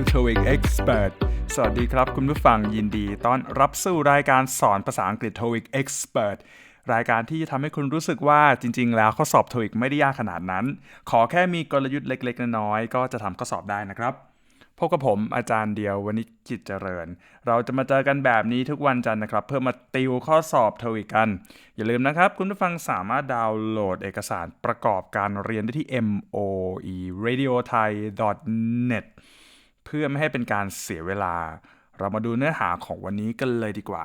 Welcome back to TOEIC Expert สวัสดีครับคุณผู้ฟังยินดีต้อนรับสู่รายการสอนภาษาอังกฤษ TOEIC Expert รายการที่จะทำให้คุณรู้สึกว่าจริง ๆ แล้วข้อสอบ TOEIC ไม่ได้ยากขนาดนั้น ขอแค่มีกลยุทธ์เล็ก ๆ น้อยๆก็จะทำข้อสอบได้นะครับพบกับผมอาจารย์เดียววันนี้กิจเจริญ เราจะมาเจอกันแบบนี้ทุกวันจันทร์นะครับ เพื่อมาติวข้อสอบทวิกัน อย่าลืมนะครับ คุณผู้ฟังสามารถดาวน์โหลดเอกสารประกอบการเรียนได้ที่ moe radio thai net เพื่อไม่ให้เป็นการเสียเวลา เรามาดูเนื้อหาของวันนี้กันเลยดีกว่า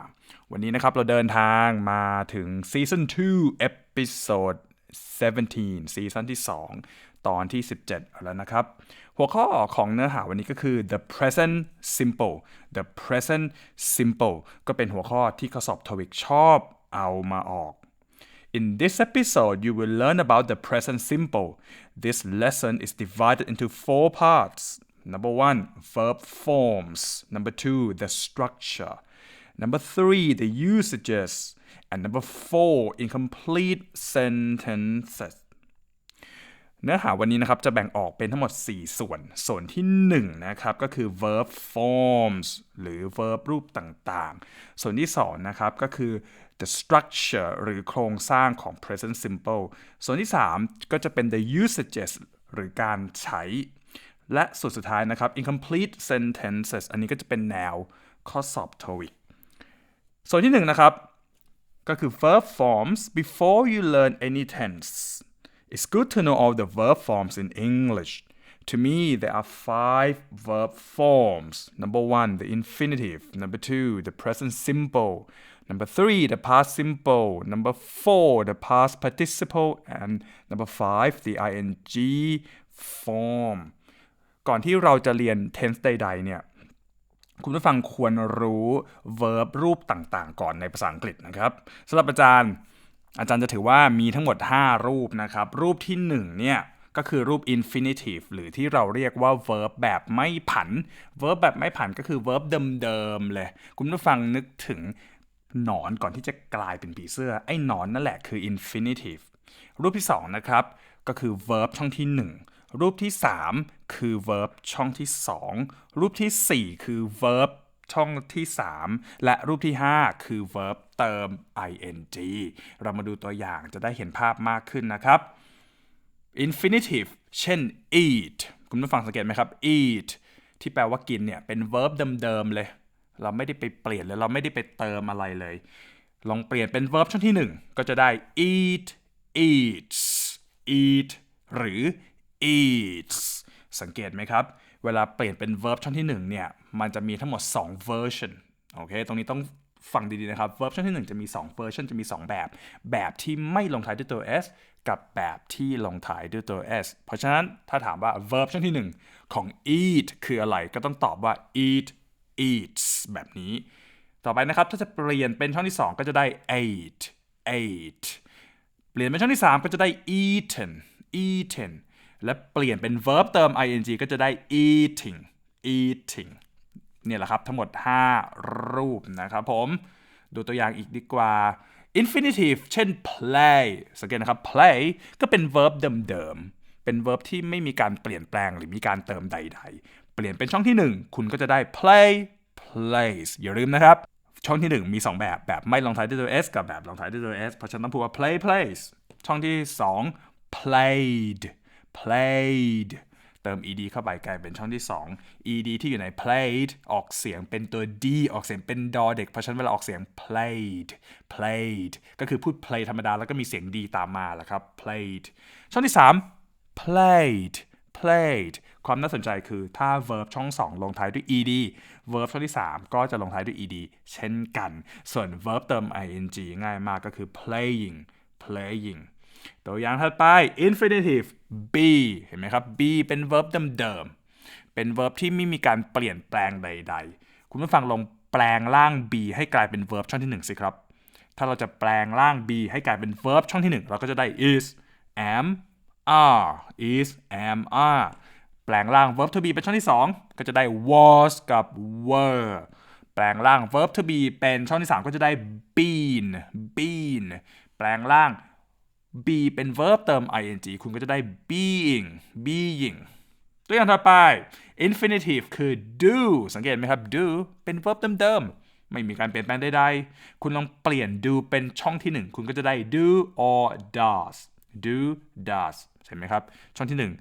วันนี้นะครับเราเดินทางมาถึง Season 2 Episode 17 ซีซั่นที่ 2 ตอนที่ 17 แล้วนะครับ หัวข้อของเนื้อหาวันนี้ก็คือ the present simple the present simple ก็เป็นหัวข้อที่ข้อสอบทวิกชอบเอามาออก In this episode, you will learn about the present simple. This lesson is divided into four parts. Number one, verb forms. Number two, the structure. Number three, the usages. And number four, incomplete sentences. เนื้อหาวันนี้นะครับจะแบ่งออกเป็นทั้งหมด 4 ส่วน ส่วนที่1นะครับก็คือ verb forms หรือ verb รูปต่างๆ ส่วนที่2นะครับก็คือ the structure หรือโครงสร้างของ present simple ส่วนที่ 3 ก็จะเป็น the usages หรือการใช้ และส่วนสุดท้ายนะครับ incomplete sentences อันนี้ก็จะเป็นแนวข้อสอบ TOEIC ส่วนที่ 1 นะครับ ก็คือ verb forms before you learn any tense It's good to know all the verb forms in English. To me, there are five verb forms. Number one, the infinitive. Number two, the present simple. Number three, the past simple. Number four, the past participle. And number five, the ing form. ก่อนที่เราจะเรียน tense ใดๆเนี่ยคุณผู้ฟังควรรู้ verb รูปต่างๆ ก่อนในภาษาอังกฤษนะครับสำหรับอาจารย์ อาจารย์จะถือว่ามีทั้งหมด 5 รูปนะครับ รูปที่1เนี่ยก็คือรูป infinitive หรือที่เราเรียกว่า verb แบบไม่ผัน verb แบบไม่ผันก็คือ verb เดิมๆเลย คุณผู้ฟังนึกถึงหนอนก่อนที่จะกลายเป็นผีเสื้อ ไอ้หนอนนั่นแหละคือ infinitive รูปที่2นะครับก็คือ verb ช่องที่ 1 รูปที่ 3 คือ verb ช่องที่ 2 รูปที่ 4 คือ verb ช่องที่ 3 และรูปที่ 5 คือ verb เติม ing เรามาดูตัวอย่างจะได้เห็นภาพมากขึ้นนะครับ infinitive เช่น eat คุณผู้ฟังสังเกตไหมครับ eat ที่แปลว่ากินเนี่ย เป็น verb เดิม ๆ เลย เราไม่ได้ไปเปลี่ยนเลยเราไม่ได้ไปเติมอะไรเลย ลองเปลี่ยนเป็น verb ช่องที่ 1 ก็จะได้ eat eats eat หรือ eats สังเกตไหมครับ เวลาเปลี่ยนเป็น verb ช่องที่1เนี่ยมันจะมีทั้งหมด 2 version โอเค ตรงนี้ต้องฟังดีๆนะครับ verb ช่องที่ 1 จะมี 2 version จะมี 2 แบบ แบบที่ไม่ลงท้ายด้วยตัว s กับแบบที่ลงท้ายด้วยตัว s เพราะฉะนั้นถ้าถามว่า verb ช่องที่ 1 ของ eat คืออะไรก็ต้องตอบว่า eat eats แบบนี้ ต่อไปนะครับ ถ้าจะเปลี่ยนเป็นช่องที่ 2 ก็จะได้ ate ate เปลี่ยนเป็นช่องที่ 3 ก็จะได้ eaten eaten และเปลี่ยนเป็น verb เติม ing ก็จะได้ eating eating เนี่ยแหละครับ ทั้งหมด 5 รูปนะครับผม ดูตัวอย่างอีกดีกว่า infinitive เช่น play สังเกตนะครับ play ก็เป็น verb เดิมๆ เป็น verb ที่ไม่มีการเปลี่ยนแปลงหรือมีการเติมใด ๆ เปลี่ยนเป็นช่องที่ 1 คุณก็จะได้ play plays อย่าลืมนะครับ ช่องที่ 1 มี 2 แบบ แบบไม่ลงท้ายด้วยตัว s กับแบบลงท้ายด้วยตัว s เพราะฉะนั้นต้องพูดว่า play plays ช่องที่ 2 played played เติม ed เข้าไปกลายเป็นช่องที่ 2 ed ที่อยู่ใน played ออกเสียงเป็นตัว d ออกเสียงเป็นดอเด็ก เพราะฉะนั้นเวลาออกเสียง played played ก็คือพูด play ธรรมดาแล้วก็มีเสียง d ตามมาแหละครับ played ช่องที่ 3 played played ความน่าสนใจคือถ้า verb ช่อง 2 ลงท้ายด้วย ed verb ช่องที่ 3 ก็จะลงท้ายด้วย ed เช่นกัน ส่วน verb เติม ing ง่ายมากก็คือ playing playing ตัวอย่างถัดไป infinitive be เห็นไหมครับ be เป็น verb เดิมๆ เป็น verb ที่ไม่มีการเปลี่ยนแปลงใด ๆ คุณผู้ฟังลองแปลงร่าง be ให้กลายเป็น verb ช่องที่ 1 สิครับ ถ้าเราจะแปลงร่าง be ให้กลายเป็น verb ช่องที่ 1 เราก็จะได้ is am are is am are แปลงร่าง verb to be เป็นช่องที่ 2 ก็จะได้ was กับ were แปลงร่าง verb to be เป็นช่องที่ 3 ก็จะได้ been been แปลงร่าง be เป็น verb เติม ing คุณก็จะได้ being being ตัวอย่างถัดไป infinitive คือ do สังเกตไหมครับ do เป็น verb เดิมๆ ไม่มีการเปลี่ยนแปลงใดๆ คุณลองเปลี่ยน do เป็นช่องที่หนึ่งคุณก็จะได้ do or does do does ใช่ไหมครับ ช่องที่หนึ่ง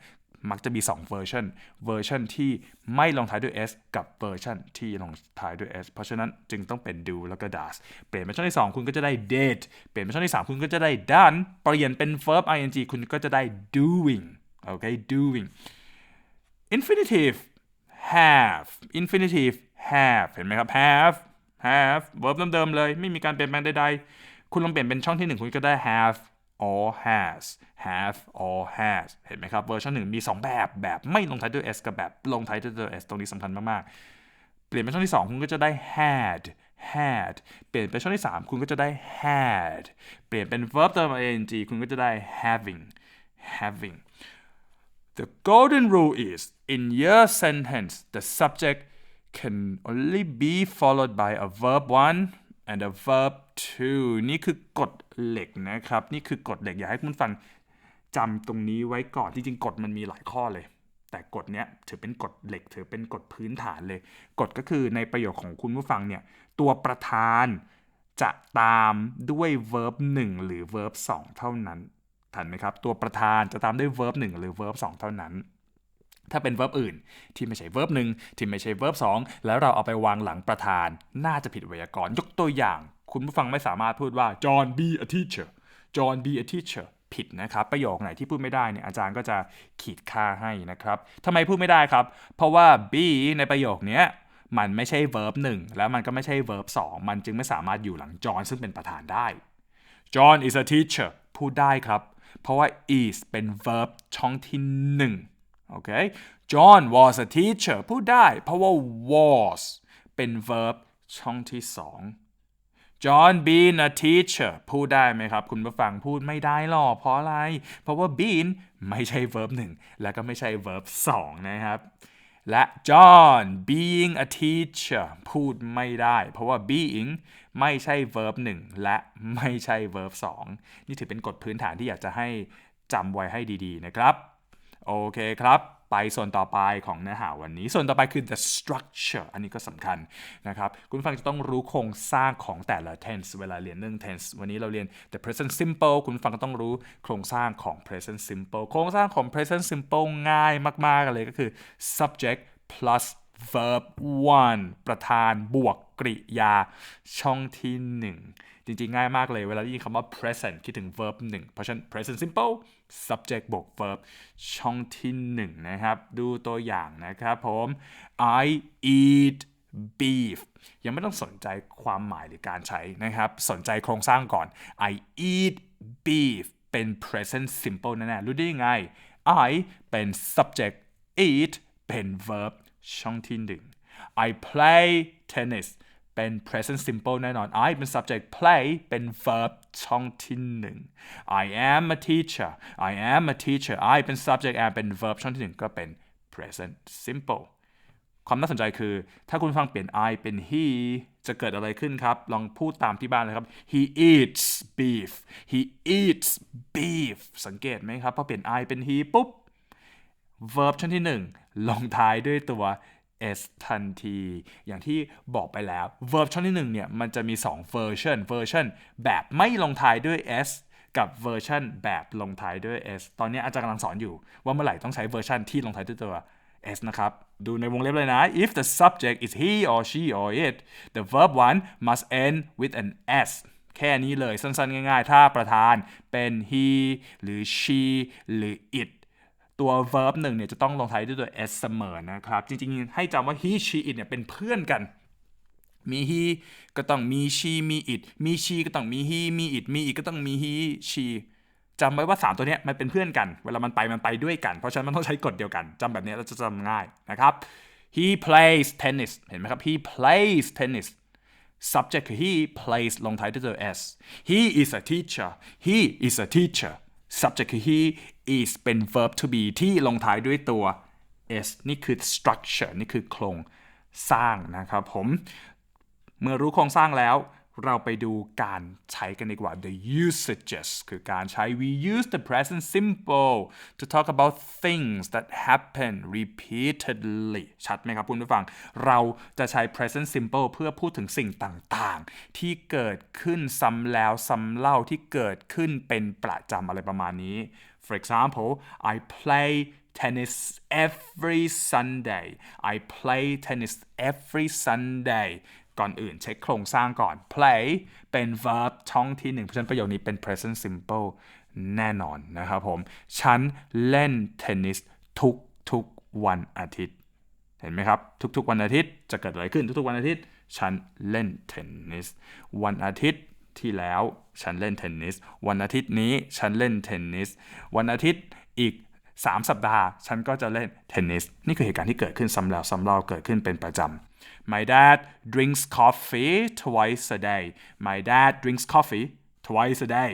มักจะมี 2 เวอร์ชันเวอร์ชันที่ไม่ลงท้ายด้วย s กับเวอร์ชันที่ลงท้ายด้วย s เพราะฉะนั้นจึงต้องเป็น do แล้วก็ does เปลี่ยนเป็นช่องที่ 2 คุณก็จะได้ did เปลี่ยนเป็นช่องที่ 3 คุณก็จะได้ done เปลี่ยนเป็น verb ing คุณก็จะได้ doing โอเค doing infinitive have infinitive have เห็นไหมครับ have have verb เดิมๆเลย ไม่มีการเปลี่ยนแปลงใดๆ คุณลองเปลี่ยนเป็นช่องที่ 1 คุณก็ได้ have or has have or has เห็นไหมครับเวอร์ชันหนึ่งมี 2 แบบแบบไม่ลงท้ายด้วย s กับแบบลงท้ายด้วย s ตรงนี้สำคัญมากๆ เปลี่ยนเป็นช่องที่ 2 คุณก็จะได้ had had เปลี่ยนเป็นช่องที่ 3 คุณก็จะได้ had เปลี่ยนเป็น verb เติม ing คุณก็จะได้ having having The golden rule is in your sentence, the subject can only be followed by a verb one and a verb two นี่คือกฎเหล็กนะครับ นี่คือกฎเหล็ก อยากให้คุณฟังจำตรงนี้ไว้ก่อนจริงกฎมันมีหลายข้อเลย แต่กฎเนี้ยถือเป็นกฎเหล็ก ถือเป็นกฎพื้นฐานเลย กฎก็คือในประโยคของคุณผู้ฟังเนี่ย ตัวประธานจะตามด้วย verb 1 หรือ verb 2 เท่านั้น ทันไหมครับ ตัวประธานจะตามด้วย verb 1 หรือ verb 2 เท่านั้น ถ้าเป็น verb อื่น ที่ไม่ใช่ verb 1ที่ไม่ใช่ verb 2แล้วเราเอาไปวางหลังประธาน น่าจะผิดไวยากรณ์ยกตัวอย่าง คุณผู้ฟังไม่สามารถพูดว่า John be a teacher John be a teacher ผิดนะครับประโยคไหนที่พูดไม่ได้เนี่ยอาจารย์ก็จะขีดค่าให้นะครับทำไมพูดไม่ได้ครับ เพราะว่า be ในประโยคนี้มันไม่ใช่ verb 1แล้วมันก็ไม่ใช่ verb 2มันจึงไม่สามารถอยู่หลัง John ซึ่งเป็นประธานได้ John is a teacher พูดได้ครับ เพราะว่า is เป็น verb ช่องที่1 โอเค John was a teacher พูดได้เพราะว่า was เป็น verb ช่องที่2 John being a teacher พูดได้ไหมครับ คุณผู้ฟังพูดไม่ได้หรอกเพราะอะไร เพราะว่า being ไม่ใช่ verb 1และก็ไม่ใช่ verb 2นะครับ และ John being a teacher พูดไม่ได้ เพราะว่า being ไม่ใช่ verb 1และไม่ใช่ verb 2นี่ถือเป็นกฎพื้นฐานที่อยากจะให้จำไว้ให้ดีๆนะครับ โอเคครับ ไปส่วนต่อไปของเนื้อหาวันนี้ ส่วนต่อไปคือ the structure อันนี้ก็สำคัญนะครับ คุณฟังจะต้องรู้โครงสร้างของแต่ละ tense เวลาเรียนเรื่อง tense วันนี้เราเรียน the present simple คุณฟังก็ต้องรู้โครงสร้างของ present simple โครงสร้างของ present simple ง่ายมาก ๆ เลยก็คือ subject plus verb one ประธานบวกกริยาช่องที่ 1 จริงๆ ง่ายมากเลยเวลาได้ยินคำว่า present คิดถึง verb 1 เพราะฉะนั้น present simple subject บวก verb ช่องที่1นะครับ ดูตัวอย่างนะครับผม I eat beef ยังไม่ต้องสนใจความหมายหรือการใช้นะครับ สนใจโครงสร้างก่อน I eat beef เป็น present simple แน่ๆรู้ได้ยังไง I เป็น subject eat เป็น verb ช่องที่ 1 I play tennis เป็น present simple แน่นอน I เป็น subject play เป็น verb ช่องที่1 I am a teacher I am a teacher I เป็น subject am เป็น verb ช่องที่1ก็เป็น present simple ความน่าสนใจคือ ถ้าคุณฟังเปลี่ยน I เป็น he จะเกิดอะไรขึ้นครับ ลองพูดตามที่บ้านเลยครับ he eats beef he eats beef สังเกตไหมครับพอเปลี่ยน I เป็น he ปุ๊บ verb ช่องที่ 1 ลงท้ายด้วยตัว s ทันที อย่างที่บอกไปแล้ว verb ช่องที่1เนี่ยมันจะมี 2 version version แบบไม่ลงท้ายด้วย s กับเวอร์ชันแบบลงท้ายด้วย s ตอนนี้อาจารย์กำลังสอนอยู่ ว่าเมื่อไหร่ต้องใช้เวอร์ชันที่ลงท้ายด้วยตัว s นะครับ ดูในวงเล็บเลยนะ if the subject is he or she or it the verb one must end with an s แค่นี้เลยสั้นๆ ง่ายๆ ถ้าประธานเป็น he หรือ she หรือ it ตัว verb หนึ่งเนี่ยจะต้องลงท้ายด้วยตัว s เสมอนะครับ จริงๆ ให้จำว่า he she it เนี่ยเป็นเพื่อนกัน มี he ก็ต้องมี she มี it มี she ก็ต้องมี he มี it มี it ก็ต้องมี he she จำไว้ว่า 3 ตัวเนี้ยมันเป็นเพื่อนกัน เวลามันไปมันไปด้วยกัน เพราะฉะนั้นมันต้องใช้กฎเดียวกันจำแบบนี้เราจะจำง่ายนะครับ he plays tennis เห็นไหมครับ he plays tennis subject คือ he plays ลงท้ายด้วยตัว s he is a teacher he is a teacher subject คือ he is เป็น verb to be ที่ลงท้ายด้วยตัว s นี่คือ structure นี่คือโครงสร้างนะครับผม เมื่อรู้โครงสร้างแล้ว เราไปดูการใช้กันดีกว่า the usages คือการใช้ we use the present simple to talk about things that happen repeatedly ชัดไหมครับคุณผู้ฟัง เราจะใช้ present simple เพื่อพูดถึงสิ่งต่างๆ ที่เกิดขึ้นซ้ำแล้วซ้ำเล่าที่เกิดขึ้นเป็นประจำอะไรประมาณนี้ for example I play tennis every Sunday I play tennis every Sunday ก่อนอื่นเช็คโครงสร้างก่อน play เป็น verb ช่องที่หนึ่งเพราะฉะนั้นประโยคนี้เป็น present simple แน่นอนนะครับผม ฉันเล่นเทนนิสทุกทุกวันอาทิตย์ เห็นไหมครับ ทุกๆวันอาทิตย์จะเกิดอะไรขึ้นทุกๆวันอาทิตย์ ฉันเล่นเทนนิส วันอาทิตย์ที่แล้วฉันเล่นเทนนิส วันอาทิตย์นี้ฉันเล่นเทนนิส วันอาทิตย์อีก 3 สัปดาห์ ฉันก็จะเล่นเทนนิส นี่คือเหตุการณ์ที่เกิดขึ้นซ้ำแล้วซ้ำเล่าเกิดขึ้นเป็นประจำ My dad drinks coffee twice a day My dad drinks coffee twice a day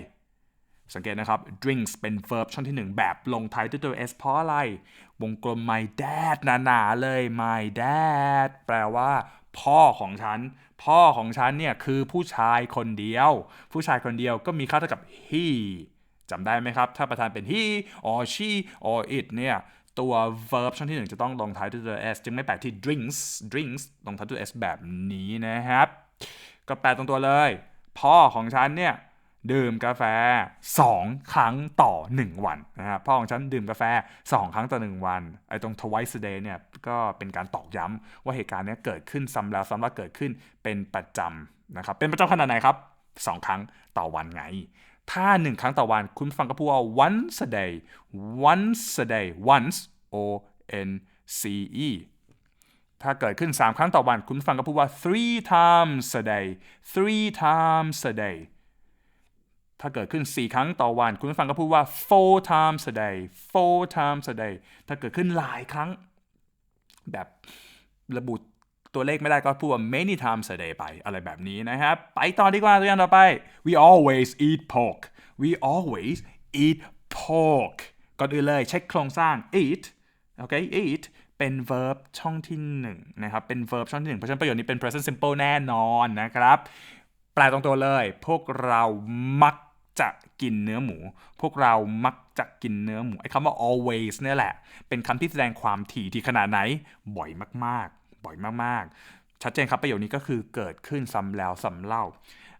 สังเกตนะครับ drinks เป็น verb ช่องที่ 1 แบบลงท้ายด้วยตัว s เพราะอะไร วงกลม my dad หนาๆเลย my dad แปลว่า พ่อของฉัน พ่อของฉันเนี่ยคือผู้ชายคนเดียว ผู้ชายคนเดียวก็มีค่าเท่ากับ he จำได้ไหมครับ ถ้าประธานเป็น he or she or it เนี่ย ตัว verb ช่องที่ 1 จะต้องลงท้ายด้วยตัว s จึงไม่แปลกที่ drinks drinks ลงท้ายด้วย s แบบนี้นะครับ ก็แปลตรงตัวเลย พ่อของฉันเนี่ย ดื่มกาแฟ 2 ครั้งต่อ 1 วันนะครับพ่อของฉันดื่มกาแฟ 2 ครั้งต่อ 1 วันไอ้ตรง twice a day เนี่ยก็เป็นการตอกย้ำว่าเหตุการณ์นี้เกิดขึ้นซ้ำแล้วซ้ำเล่าเกิดขึ้นเป็นประจำนะครับเป็นประจำขนาดไหนครับ 2 ครั้งต่อวันไง ถ้า1ครั้งต่อวัน คุณฟังก็พูดว่า once a day once a day once o n c e ถ้าเกิดขึ้น 3 ครั้งต่อวัน คุณฟังก็พูดว่า three times a day three times a day ถ้าเกิดขึ้น 4 ครั้งต่อวัน คุณฟังก็พูดว่า four times a day four times a day ถ้าเกิดขึ้นหลายครั้ง แบบระบุ ตัวเลขไม่ได้ก็พูดว่า many times a day ไปอะไรแบบนี้นะครับ ไปต่อดีกว่าตัวอย่างต่อไป we always eat pork we always eat pork ก่อนอื่นเลยเช็คโครงสร้าง eat โอเค eat เป็น verb ช่องที่1นะครับ เป็น verb ช่องที่1เพราะฉะนั้นประโยคนี้เป็น present simple แน่นอนนะครับ แปลตรงตัวเลย พวกเรามักจะกินเนื้อหมู พวกเรามักจะกินเนื้อหมู ไอ้คำว่า always เนี่ยแหละ เป็นคำที่แสดงความถี่ที่ขนาดไหน บ่อยมาก บ่อยมากๆ ชัดเจนครับประโยคนี้ก็คือเกิดขึ้นซ้ำแล้วซ้ำเล่า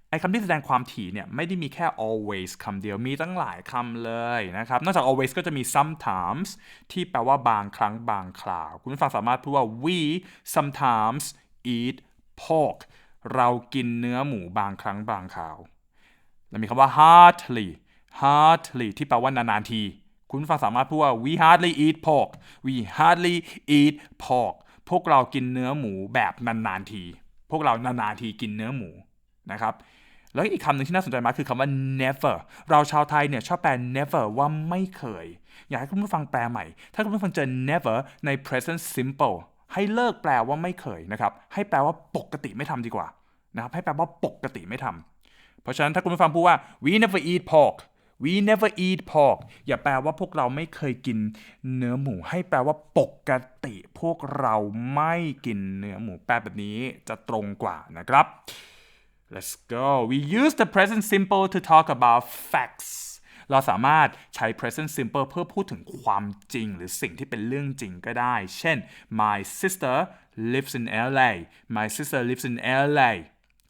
ไอ้คำที่แสดงความถี่เนี่ยไม่ได้มีแค่ always คำเดียวมีตั้งหลายคำเลยนะครับ นอกจาก always ก็จะมี sometimes ที่แปลว่าบางครั้งบางคราว คุณผู้ฟังสามารถพูดว่า we sometimes eat pork เรากินเนื้อหมูบางครั้งบางคราว แล้วมีคำว่า hardly hardly ที่แปลว่านานๆที คุณผู้ฟังสามารถพูดว่า we hardly eat pork we hardly eat pork พวกเรากินเนื้อหมูแบบนานๆที พวกเรานานๆทีกินเนื้อหมูนะครับแล้วอีกคำหนึ่งที่น่าสนใจมากคือคำว่า never เราชาวไทยเนี่ยชอบแปล never ว่าไม่เคย อยากให้คุณผู้ฟังแปลใหม่ ถ้าคุณผู้ฟังเจอ never ใน present simple ให้เลิกแปลว่าไม่เคยนะครับให้แปลว่าปกติไม่ทำดีกว่านะครับให้แปลว่าปกติไม่ทำเพราะฉะนั้นถ้าคุณผู้ฟังพูดว่า we never eat pork we never eat pork อย่าแปลว่าพวกเราไม่เคยกินเนื้อหมู ให้แปลว่าปกติพวกเราไม่กินเนื้อหมู แปลแบบนี้จะตรงกว่านะครับ Let's go we use the present simple to talk about facts เราสามารถใช้ present simple เพื่อพูดถึงความจริง หรือสิ่งที่เป็นเรื่องจริงก็ได้ เช่น my sister lives in LA my sister lives in LA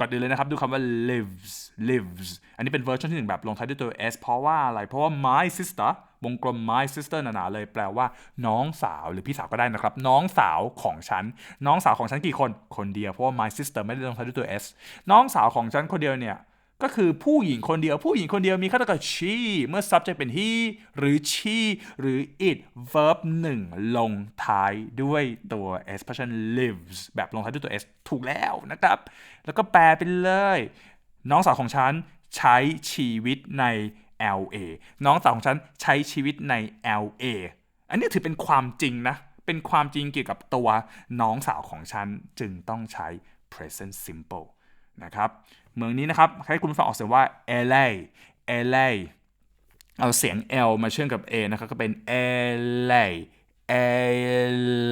ก่อนอื่นเลยนะครับดูคำว่า lives lives อันนี้เป็นเวอร์ชันที่หนึ่งแบบลงท้ายด้วยตัว s เพราะว่าอะไร เพราะว่า my sister วงกลม my sister หนาๆเลยแปลว่าน้องสาวหรือพี่สาวก็ได้นะครับ น้องสาวของฉัน น้องสาวของฉันกี่คน คนเดียว เพราะว่า my sister ไม่ได้ลงท้ายด้วยตัว s น้องสาวของฉันคนเดียวเนี่ย ก็คือผู้หญิงคนเดียว ผู้หญิงคนเดียวมีค่าเท่ากับ she เมื่อ subject เป็น he หรือ she หรือ it verb 1 ลงท้ายด้วยตัว s เพราะฉะนั้น lives แบบลงท้ายด้วยตัว s ถูกแล้วนะครับ แล้วก็แปลไปเลย น้องสาวของฉันใช้ชีวิตใน LA น้องสาวของฉันใช้ชีวิตใน LA อันนี้ถือเป็นความจริงนะ เป็นความจริงเกี่ยวกับตัวน้องสาวของฉันจึงต้องใช้ present simple นะครับเมืองนี้นะครับให้คุณฟังออกเสียงว่า LA LA เอาเสียง L มาเชื่อมกับ A นะครับก็เป็น LA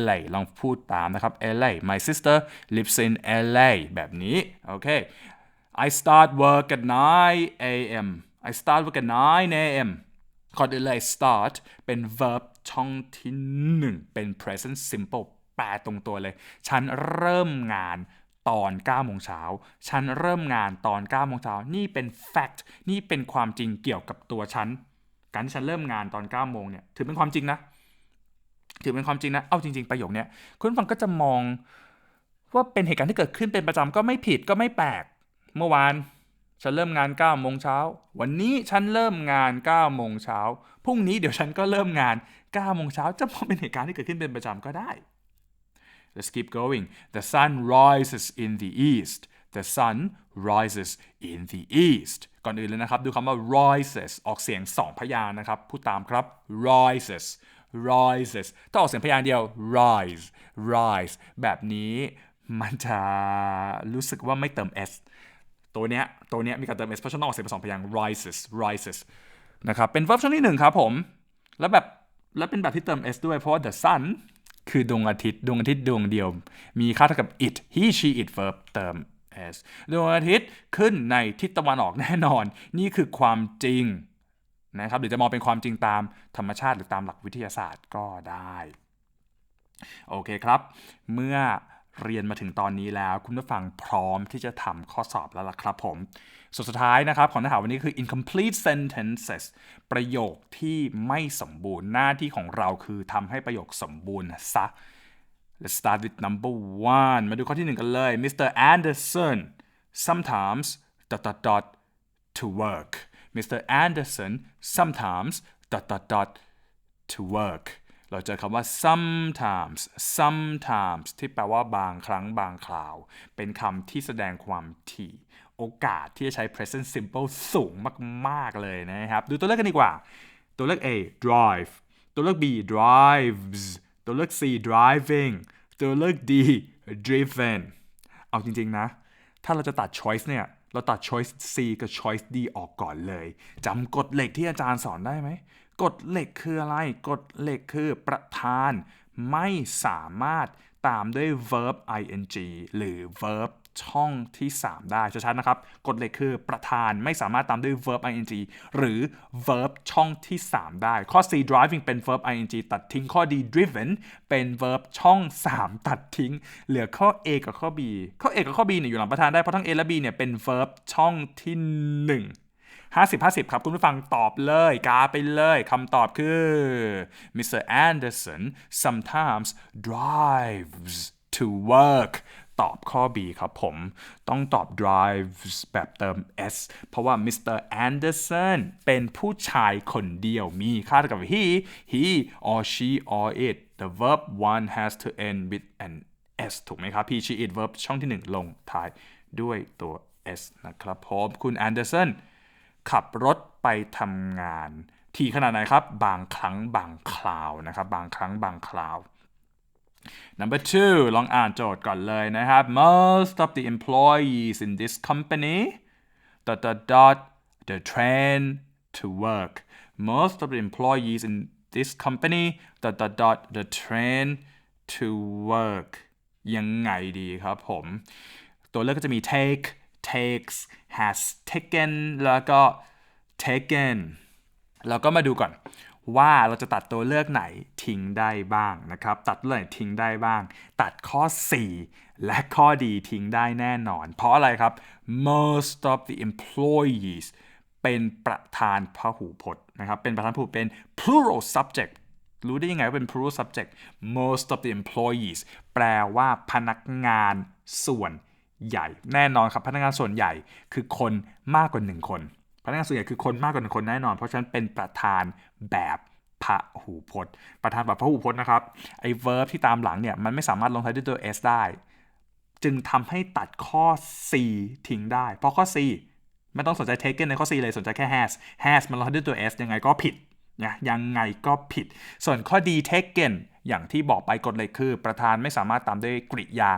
LA ลองพูดตามนะครับ LA my sister lives in LA แบบนี้โอเค I start work at 9 a.m. I start work at 9 a.m. ก่อนอื่นเลย start เป็น verb ช่องที่หนึ่งเป็น present simple แปลตรงตัวเลย ฉันเริ่มงาน ตอน9โมงเช้าฉันเริ่มงานตอน9โมงเช้านี่เป็น fact นี่เป็นความจริงเกี่ยวกับตัวฉันการที่ฉันเริ่มงานตอน9โมงเนี่ยถือเป็นความจริงนะถือเป็นความจริงนะ เอาจริง ๆ ประโยคเนี้ยคุณฟังก็จะมองว่าเป็นเหตุการณ์ที่เกิดขึ้นเป็นประจำก็ไม่ผิดก็ไม่แปลก เมื่อวานฉันเริ่มงาน9โมงเช้า วันนี้ฉันเริ่มงาน9โมงเช้า พรุ่งนี้เดี๋ยวฉันก็เริ่มงาน9โมงเช้าจะมองเป็นเหตุการณ์ที่เกิดขึ้นเป็นประจำก็ได้ Let's keep going. The sun rises in the east. The sun rises in the east. ก่อนอื่นเลยนะครับ ดูคำว่า rises ออกเสียงสองพยางค์นะครับ พูดตามครับ rises rises ถ้าออกเสียงพยางค์เดียว rise rise แบบนี้มันจะรู้สึกว่าไม่เติม s ตัวเนี้ย ตัวเนี้ยมีการเติม s เพราะฉะนั้นออกเสียงเป็นสองพยางค์ rises rises นะครับ เป็น verb ช่องที่หนึ่งครับผม แล้วแบบ แล้วเป็นแบบที่เติม s ด้วย เพราะว่า the sun คือดวงอาทิตย์ดวงอาทิตย์ดวงเดียว มีค่าเท่ากับ it he she it verb เติม s ดวงอาทิตย์ขึ้นในทิศตะวันออกแน่นอน นี่คือความจริงนะครับหรือจะมองเป็นความจริงตามธรรมชาติหรือตามหลักวิทยาศาสตร์ก็ได้ โอเคครับ เมื่อ เรียนมาถึงตอนนี้แล้ว คุณผู้ฟังพร้อมที่จะทำข้อสอบแล้วล่ะครับผมส่วนสุดท้ายนะครับของเนื้อหาวันนี้คือ incomplete sentences ประโยคที่ไม่สมบูรณ์หน้าที่ของเราคือทำให้ประโยคสมบูรณ์ซะ Let's start with number one มาดูข้อที่หนึ่งกันเลย Mr. Anderson sometimes dot dot dot to work Mr. Anderson sometimes dot dot dot to work เราเจอคำว่า sometimes sometimes ที่แปลว่าบางครั้งบางคราว เป็นคำที่แสดงความถี่ โอกาสที่จะใช้ present simple สูงมาก ๆ เลยนะครับ ดูตัวเลือกกันดีกว่า ตัวเลือก A drive ตัวเลือก B drives ตัวเลือก C driving ตัวเลือก D driven เอาจริง ๆ นะ ถ้าเราจะตัด choice เนี่ย เราตัด choice C กับ choice D ออกก่อนเลย จำกฎเหล็กที่อาจารย์สอนได้ไหม กฎเหล็กคืออะไร กฎเหล็กคือประธานไม่สามารถตามด้วย verb ing หรือ verb ช่องที่ 3 ได้ชัดๆนะครับ กฎเหล็กคือประธานไม่สามารถตามด้วย verb ing หรือ verb ช่องที่ 3 ได้ ข้อ C driving เป็น verb ing ตัดทิ้งข้อ D driven เป็น verb ช่อง 3 ตัดทิ้ง เหลือข้อ A กับข้อ B ข้อ A กับข้อ B เนี่ยอยู่หลังประธานได้ เพราะทั้ง A และ B เนี่ยเป็น verb ช่องที่ 1 50 50 ครับ คุณผู้ฟังตอบเลยกาไปเลยคำตอบคือ Mr. Anderson sometimes drives to work ตอบข้อ B ครับผม ต้องตอบ drives แบบเติม s เพราะว่า Mr. Anderson เป็นผู้ชายคนเดียวมีค่ากับ he he or she or it the verb one has to end with an s ถูกไหมครับ he she it verb ช่องที่ 1 ลงท้ายด้วยตัว s นะครับผม คุณ Anderson ขับรถไปทำงาน ทีขนาดไหนครับ บางครั้งบางคราวนะครับ บางครั้งบางคราว number two ลองอ่านโจทย์ก่อนเลยนะครับ most of the employees in this company dot dot dot the train to work most of the employees in this company dot dot dot the train to work ยังไงดีครับผม ตัวเลือกก็จะมี take takes has taken แล้วก็ taken เราก็มาดูก่อนว่าเราจะตัดตัวเลือกไหนทิ้งได้บ้างนะครับ ตัดตัวเลือกไหนทิ้งได้บ้าง ตัดข้อ 4 และข้อดีทิ้งได้แน่นอน เพราะอะไรครับ most of the employees เป็นประธานพหูพจน์นะครับ เป็นประธานพหูพจน์เป็น plural subject รู้ได้ยังไงว่าเป็น plural subject most of the employees แปลว่าพนักงานส่วน ใหญ่ แน่นอนครับพนักงานส่วนใหญ่คือคนมากกว่าหนึ่งคน พนักงานส่วนใหญ่คือคนมากกว่าหนึ่งคนแน่นอน เพราะฉะนั้นเป็นประธานแบบพหูพจน์ ประธานแบบพหูพจน์นะครับไอ้ verb ที่ตามหลังเนี่ยมันไม่สามารถลงท้ายด้วยตัว s ได้ จึงทำให้ตัดข้อ c ทิ้งได้ เพราะข้อ c ไม่ต้องสนใจ taken ในข้อ c เลยสนใจแค่ has has มันลงท้ายด้วยตัว s ยังไงก็ผิดนะยังไงก็ผิด ส่วนข้อ d taken อย่างที่บอกไปกฎเลยคือ ประธานไม่สามารถตามด้วยกริยา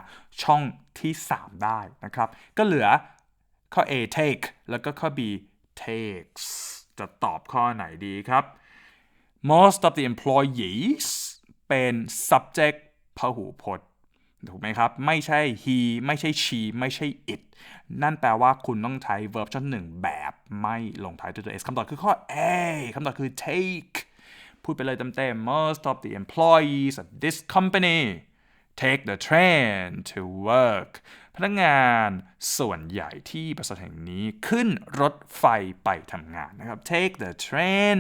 ช่องที่ 3 ได้นะครับ ก็เหลือข้อ A take แล้วก็ข้อ B takes จะตอบข้อไหนดีครับ most of the employees เป็น subject พหูพจน์ถูกไหมครับ ไม่ใช่ he ไม่ใช่ she ไม่ใช่ it นั่นแปลว่าคุณต้องใช้ verb ชั้นหนึ่งแบบไม่ลงท้ายด้วยตัว s คำตอบคือข้อ A คำตอบคือ take พูดไปเลยเต็มๆ most of the employees at this company take the train to work พนักงานส่วนใหญ่ที่บริษัทแห่งนี้ขึ้นรถไฟไปทำงานนะครับ take the train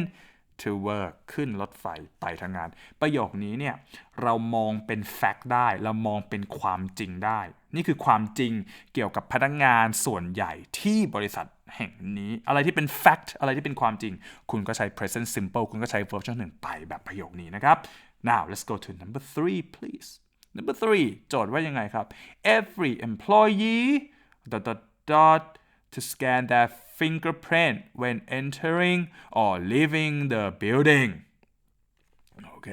to work ขึ้นรถไฟไปทำงาน ประโยคนี้เนี่ยเรามองเป็น fact ได้ เรามองเป็นความจริงได้ นี่คือความจริงเกี่ยวกับพนักงานส่วนใหญ่ที่บริษัทแห่งนี้ อะไรที่เป็น fact อะไรที่เป็นความจริง คุณก็ใช้ present simple คุณก็ใช้ verb ช่องหนึ่งไปแบบประโยคนี้นะครับ now let's go to number three please number three โจทย์ว่ายังไงครับ every employee dot dot dot to scan their fingerprint when entering or leaving the building โอเค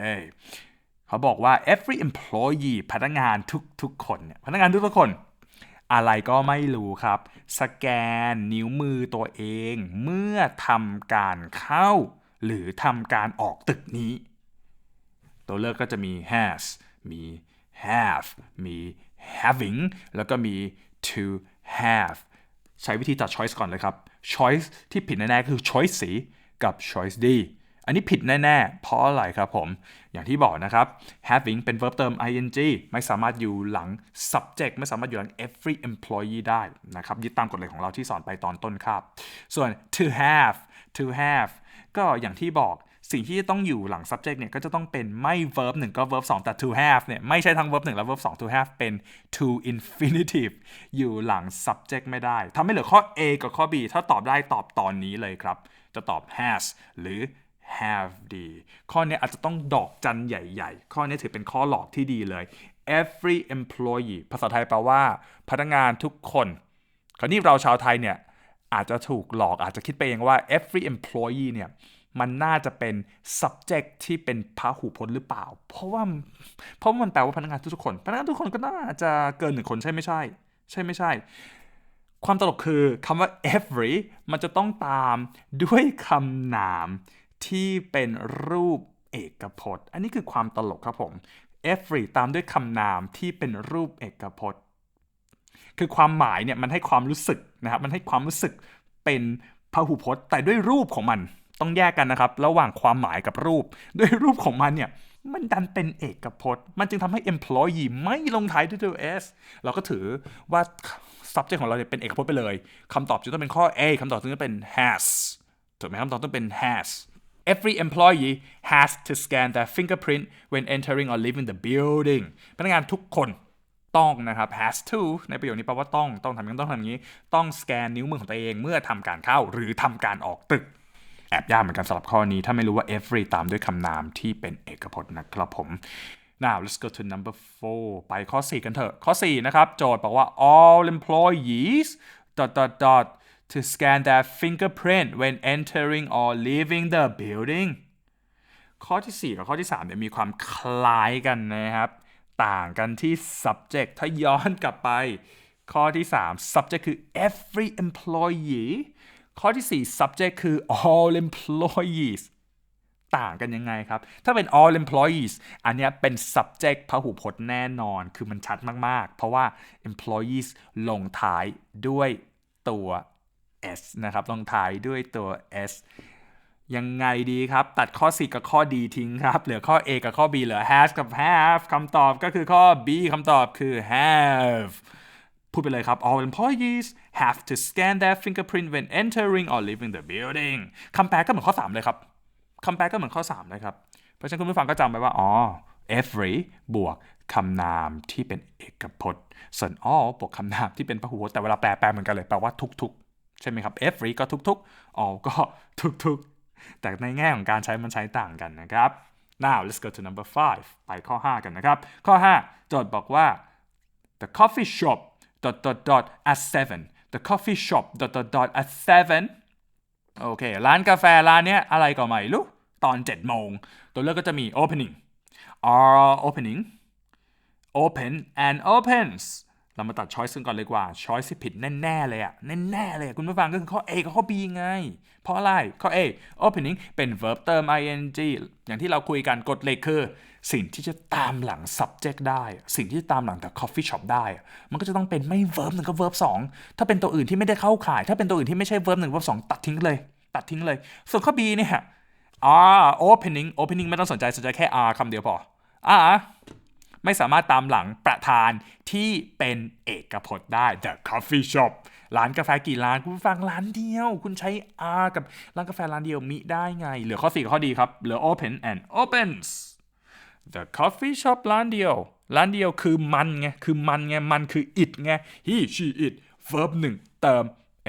เขาบอกว่า every employee พนักงานทุกๆคนเนี่ยพนักงานทุกๆคน อะไรก็ไม่รู้ครับ สแกนนิ้วมือตัวเอง เมื่อทำการเข้า หรือทำการออกตึกนี้ ตัวเลือกก็จะมี has มี have มี having แล้วก็มี to have ใช้วิธีตัด choice ก่อนเลยครับ choice ที่ผิดแน่ๆคือ choice C กับ choice D อันนี้ผิดแน่ ๆ เพราะอะไรครับผม อย่างที่บอกนะครับ having เป็น verb เติม ing ไม่สามารถอยู่หลัง subject ไม่สามารถอยู่หลัง every employee ได้นะครับ ยึดตามกฎเหล็กของเราที่สอนไปตอนต้นครับ ส่วน to have to have ก็อย่างที่บอก สิ่งที่จะต้องอยู่หลัง subject เนี่ยก็จะต้องเป็นไม่ verb 1 ก็ verb 2 แต่ to have เนี่ยไม่ใช่ทั้ง verb 1 และ verb 2 to have เป็น to infinitive อยู่หลัง subject ไม่ได้ทำให้เหลือข้อ A กับข้อ B ถ้าตอบได้ตอบตอนนี้เลยครับ จะตอบ has หรือ have ดีข้อนี้อาจจะต้องดอกจันใหญ่ ๆ ข้อนี้ถือเป็นข้อหลอกที่ดีเลย every employee ภาษาไทยแปลว่า พนักงานทุกคน คราวนี้เราชาวไทยเนี่ยอาจจะถูกหลอกอาจจะคิดไปเองว่า every employee เนี่ย มันน่าจะเป็น subject ที่เป็นพหูพจน์หรือเปล่า เพราะว่าเพราะมันแปลว่าพนักงานทุกคน พนักงานทุกคนก็น่าจะเกินหนึ่งคนใช่ไม่ใช่ ใช่ไม่ใช่ ความตลกคือคำว่า every มันจะต้องตามด้วยคำนามที่เป็นรูปเอกพจน์ อันนี้คือความตลกครับผม every ตามด้วยคำนามที่เป็นรูปเอกพจน์ คือความหมายเนี่ยมันให้ความรู้สึกนะครับ มันให้ความรู้สึกเป็นพหูพจน์ แต่ด้วยรูปของมัน ต้องแยกกันนะครับ ระหว่างความหมายกับรูป ด้วยรูปของมันเนี่ย มันดันเป็นเอกพจน์ มันจึงทำให้ employee ไม่ลงท้ายด้วยตัว s เราก็ถือว่า subject ของเราเนี่ยเป็นเอกพจน์ไปเลยคำตอบจึงต้องเป็นข้อ A คำตอบจึงต้องเป็น has ถูกไหมคำตอบต้องเป็น has Every employee has to scan their fingerprint when entering or leaving the building พนักงานทุกคนต้องนะครับ has to ในประโยคนี้แปลว่าต้อง ต้องทำอย่างนี้ต้องทำอย่างนี้ ต้องสแกนนิ้วมือของตัวเองเมื่อทำการเข้าหรือทำการออกตึก แอบยากเหมือนกันสำหรับข้อนี้ ถ้าไม่รู้ว่า every ตามด้วยคำนามที่เป็นเอกพจน์นะครับผม now let's go to number four ไปข้อ 4 กันเถอะ ข้อ 4 นะครับ โจทย์บอกว่า all employees dot dot dot to scan their fingerprint when entering or leaving the building ข้อที่ 4 กับข้อที่3เนี่ยมีความคล้ายกันนะครับ ต่างกันที่ subject ถ้าย้อนกลับไป ข้อที่ 3 subject คือ every employee ข้อที่ 4 subject คือ all employees ต่างกันยังไงครับ ถ้าเป็น all employees อันนี้เป็น subject พหูพจน์แน่นอน คือมันชัดมาก ๆ เพราะว่า employees ลงท้ายด้วยตัว s นะครับ ลงท้ายด้วยตัว s ยังไงดีครับ ตัดข้อ 4 กับข้อ D ทิ้งครับ เหลือข้อ A กับข้อ B เหลือ has กับ have คำตอบก็คือข้อ B คำตอบคือ have พูดไปเลยครับ all employees have to scan their fingerprint when entering or leaving the building คำแปลก็เหมือนข้อ 3 เลยครับคำแปลก็เหมือนข้อ3เลยครับ เพราะฉะนั้นคุณผู้ฟังก็จำไว้ว่า อ๋อ every บวกคำนามที่เป็นเอกพจน์ ส่วน all บวกคำนามที่เป็นพหูพจน์ แต่เวลาแปลแปลเหมือนกันเลย แปลว่าทุกๆ ใช่ไหมครับ every ก็ทุกๆ all ก็ทุกๆ แต่ในแง่ของการใช้มันใช้ต่างกันนะครับ now let's go to number five ไปข้อ 5 กันนะครับ ข้อ 5 โจทย์บอกว่า the coffee shop dot dot dot at seven the coffee shop dot dot dot at seven โอเค ร้านกาแฟร้านเนี้ยอะไรก็ไม่รู้ ตอน 7 โมง ตัวเลือกก็จะมี opening are opening open and opens เรามาตัดช้อยส์กันก่อนเลยกว่าช้อยส์ที่ผิดแน่ ๆ เลยอะแน่ ๆ เลยคุณผู้ฟังก็คือข้อ A กับข้อ B ไง เพราะอะไร ข้อ A opening เป็น verb เติม ing อย่างที่เราคุยกันกฎเหล็กคือ สิ่งที่จะตามหลัง subject ได้ สิ่งที่จะตามหลัง the coffee shop ได้ มันก็จะต้องเป็นไม่ verb หนึ่งก็ verb สองถ้าเป็นตัวอื่นที่ไม่ได้เข้าข่าย ถ้าเป็นตัวอื่นที่ไม่ใช่ verb หนึ่ง verb สองตัดทิ้งเลย ตัดทิ้งเลย ส่วนข้อ B เนี่ย R opening opening ไม่ต้องสนใจสนใจแค่ R คำเดียวพอ R ไม่สามารถตามหลังประธานที่เป็นเอกพจน์ได้ The Coffee Shop ร้านกาแฟกี่ร้าน คุณฟังร้านเดียว คุณใช้ R กับร้านกาแฟร้านเดียวมิได้ไง เหลือข้อ4ข้อดีครับ เหลือ open and opens The Coffee Shop ร้านเดียว ร้านเดียวคือมันไง คือมันไง มันคือ it ไง he she it verb หนึ่งเติม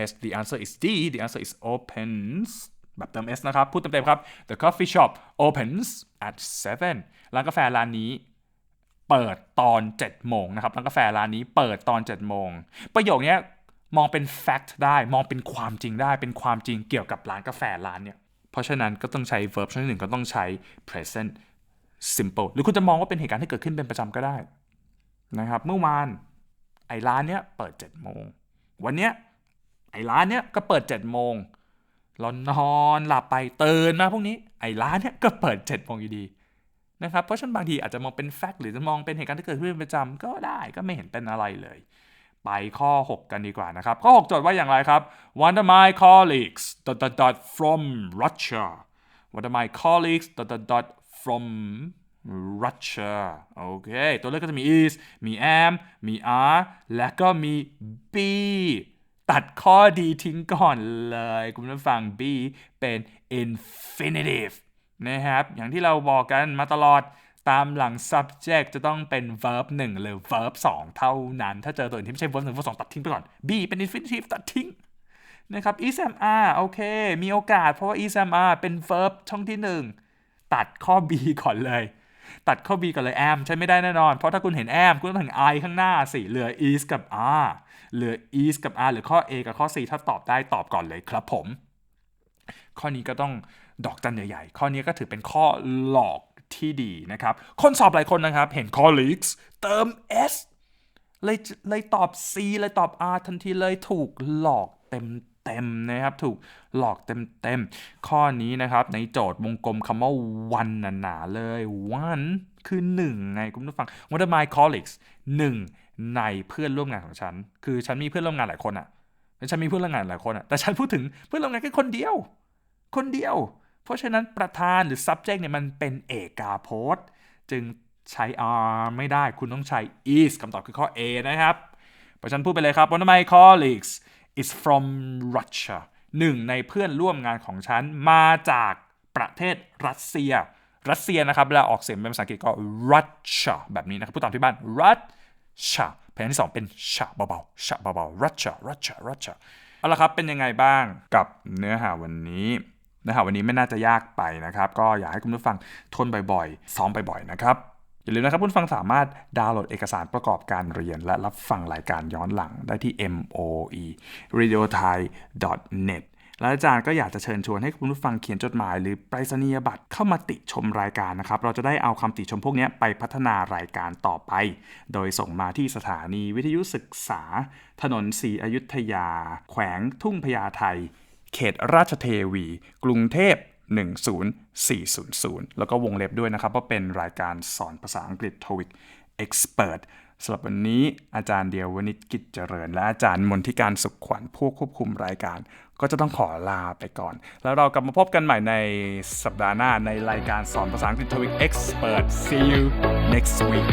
s the answer is D the answer is opens แบบเติม s นะครับ พูดเต็มๆครับ The coffee shop opens at 7ร้านกาแฟร้านนี้เปิดตอน 7 โมงนะครับร้านกาแฟร้านนี้เปิดตอน 7 โมง ประโยคนี้มองเป็น fact ได้มองเป็นความจริงได้เป็นความจริงเกี่ยวกับร้านกาแฟร้านเนี่ย เพราะฉะนั้นก็ต้องใช้ verb ชนิดหนึ่งก็ต้องใช้ present simple หรือคุณจะมองว่าเป็นเหตุการณ์ที่เกิดขึ้นเป็นประจำก็ได้นะครับ เมื่อวานไอ้ร้านเนี้ยเปิด7โมง วันเนี้ยไอ้ร้านเนี้ยก็เปิด7โมงเรานอนหลับไปตื่นมาพวกนี้ไอ้ร้านเนี้ยก็เปิด7โมงอยู่ดีนะครับ เพราะฉะนั้นบางทีอาจจะมองเป็นแฟกต์หรือจะมองเป็นเหตุการณ์ที่เกิดขึ้นเป็นประจำก็ได้ก็ไม่เห็นเป็นอะไรเลย ไปข้อ 6 กันดีกว่านะครับ ข้อ 6 โจทย์ว่าอย่างไรครับ One of my colleagues dot dot dot from Russia One of my colleagues dot dot dot from Russia โอเค ตัวเลือกก็จะมี is มี am มี are และก็มี be ตัดข้อดีทิ้งก่อนเลย คุณผู้ฟัง be เป็น infinitive นะครับ อย่างที่เราบอกกันมาตลอดตามหลัง subject จะต้องเป็น verb 1 หรือ verb 2 เท่านั้น ถ้าเจอตัวอื่นที่ไม่ใช่ verb 1 verb 2 ตัดทิ้งไปก่อน be เป็น infinitive ตัดทิ้งนะครับ is am are โอเค มีโอกาสเพราะว่า is am are เป็น verb ช่องที่ 1 ตัดข้อ b ก่อนเลย ตัดข้อ b ก่อนเลย am ใช้ไม่ได้แน่นอน เพราะถ้าคุณเห็น am คุณต้องถึง i ข้างหน้าสิเหลือ is กับ r เหลือ is กับ R หรือข้อ a กับข้อ c ถ้าตอบได้ตอบก่อนเลยครับผม ข้อนี้ก็ต้องดอกจันใหญ่ๆ ข้อนี้ก็ถือเป็นข้อหลอกที่ดีนะครับ คนสอบหลายคนนะครับ เห็น colleagues เติม s เลยเลยตอบ c เลยตอบ r ทันทีเลยถูกหลอกเต็ม เต็มๆนะครับถูกหลอกเต็มๆ ข้อนี้นะครับในโจทย์วงกลมคำว่า one หนาๆเลย one คือ1ไงคุณผู้ฟัง one of my colleagues 1ในเพื่อนร่วมงานของฉัน คือฉันมีเพื่อนร่วมงานหลายคนอะฉันมีเพื่อนร่วมงานหลายคนอะแต่ฉันพูดถึงเพื่อนร่วมงานแค่คนเดียว คนเดียว เพราะฉะนั้นประธานหรือ subject เนี่ยมันเป็นเอกาโพสจึงใช้ are ไม่ได้คุณต้องใช้ is คำตอบคือข้อ A นะครับเพราะฉันพูดไปเลยครับ one of my colleagues is from Russia หนึ่งในเพื่อนร่วมงานของฉันมาจากประเทศรัสเซีย รัสเซียนะครับเวลาออกเสียงเป็นภาษาอังกฤษก็ Russia แบบนี้นะครับพูดตามที่บ้าน Russia เพลงที่สองเป็นชะเบาๆชะเบาๆ Russia Russia Russia เอาละครับเป็นยังไงบ้างกับเนื้อหาวันนี้เนื้อหาวันนี้ไม่น่าจะยากไปนะครับ ก็อยากให้คุณผู้ฟังทนบ่อยๆ ซ้อมบ่อยๆนะครับ อย่าลืมนะครับคุณฟังสามารถดาวน์โหลดเอกสารประกอบการเรียน และรับฟังรายการย้อนหลังได้ที่ moe radio thai net และอาจารย์ก็อยากจะเชิญชวนให้คุณผู้ฟังเขียนจดหมายหรือไปรษณียบัตรเข้ามาติชมรายการนะครับ เราจะได้เอาคำติชมพวกนี้ไปพัฒนารายการต่อไป โดยส่งมาที่สถานีวิทยุศึกษา ถนนศรีอยุธยา แขวงทุ่งพญาไทเขตราชเทวี กรุงเทพ 10400 แล้วก็วงเล็บด้วยนะครับ ว่าเป็นรายการสอนภาษาอังกฤษ TOEIC Expert สำหรับวันนี้อาจารย์เดียววนิชกิจเจริญ และอาจารย์มนทิการสุขขวัญผู้ควบคุมรายการ ก็จะต้องขอลาไปก่อน แล้วเรากลับมาพบกันใหม่ในสัปดาห์หน้าในรายการสอนภาษาอังกฤษ TOEIC Expert see you next week